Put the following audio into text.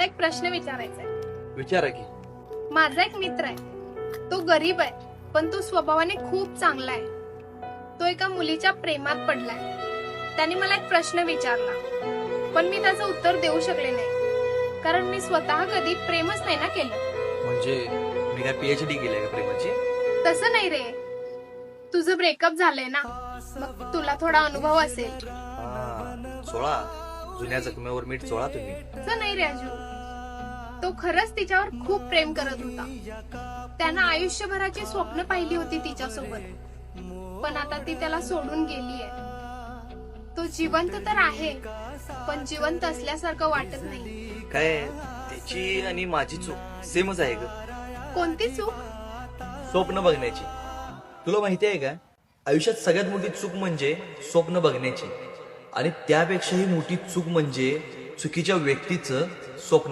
एक प्रश्न विचारायचा आहे विचारा की. माझा एक मित्र आहे. तो गरीब आहे पण तो स्वभावाने खूप चांगला आहे. तो एका मुलीच्या प्रेमात पडलाय. त्याने मला एक प्रश्न विचारला पण मी त्याचं उत्तर देऊ शकले नाही. कारण मी स्वतः कधी प्रेमच नाही ना केलं. म्हणजे मी काय पीएचडी केली का प्रेमाची? तसं नाही रे. तुझं ब्रेकअप झालंय ना. मग तुला थोडा अनुभव असेल. हा सोळा. जुन्या जखमेवर मीठ चोळा तुम्ही. तसं नाही रे अजू तो खरंच तिच्यावर खूप प्रेम करत होता. त्यानं आयुष्यभराची स्वप्न पाहिली होती तिच्यासोबत. पण आता ती त्याला सोडून गेलीये. तो जिवंत तर आहे पण जिवंत असल्यासारखं वाटत नाही. काय त्याची आणि माझी चूक सेमच आहे ग. कोणती चूक? स्वप्न बघण्याची. तुला माहिती आहे का? आयुष्यात सगळ्यात मोठी चूक म्हणजे स्वप्न बघण्याची. आणि त्यापेक्षाही मोठी चूक म्हणजे चुकीच्या व्यक्तीचं स्वप्न